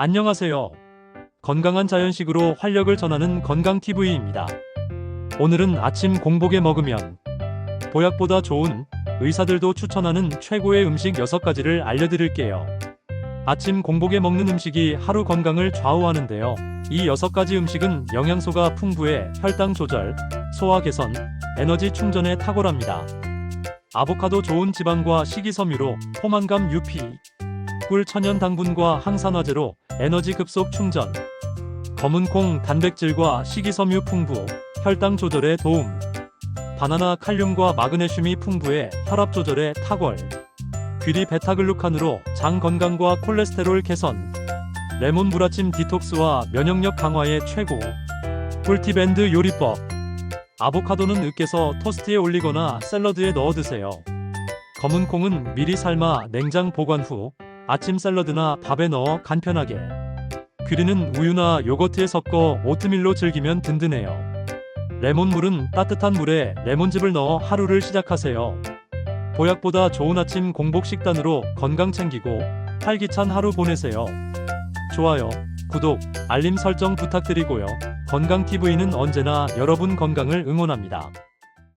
안녕하세요. 건강한 자연식으로 활력을 전하는 건강TV입니다. 오늘은 아침 공복에 먹으면 보약보다 좋은 의사들도 추천하는 최고의 음식 6가지를 알려드릴게요. 아침 공복에 먹는 음식이 하루 건강을 좌우하는데요. 이 6가지 음식은 영양소가 풍부해 혈당 조절, 소화 개선, 에너지 충전에 탁월합니다. 아보카도 좋은 지방과 식이섬유로 포만감 유피, 꿀 천연 당분과 항산화제로 에너지 급속 충전, 검은 콩 단백질과 식이섬유 풍부, 혈당 조절에 도움, 바나나 칼륨과 마그네슘이 풍부해 혈압 조절에 탁월, 귀리 베타글루칸으로 장 건강과 콜레스테롤 개선, 레몬 불아침 디톡스와 면역력 강화에 최고, 꿀티밴드 요리법, 아보카도는 으깨서 토스트에 올리거나 샐러드에 넣어 드세요. 검은 콩은 미리 삶아 냉장 보관 후 아침 샐러드나 밥에 넣어 간편하게. 귀리는 우유나 요거트에 섞어 오트밀로 즐기면 든든해요. 레몬물은 따뜻한 물에 레몬즙을 넣어 하루를 시작하세요. 보약보다 좋은 아침 공복 식단으로 건강 챙기고 활기찬 하루 보내세요. 좋아요, 구독, 알림 설정 부탁드리고요. 건강TV는 언제나 여러분 건강을 응원합니다.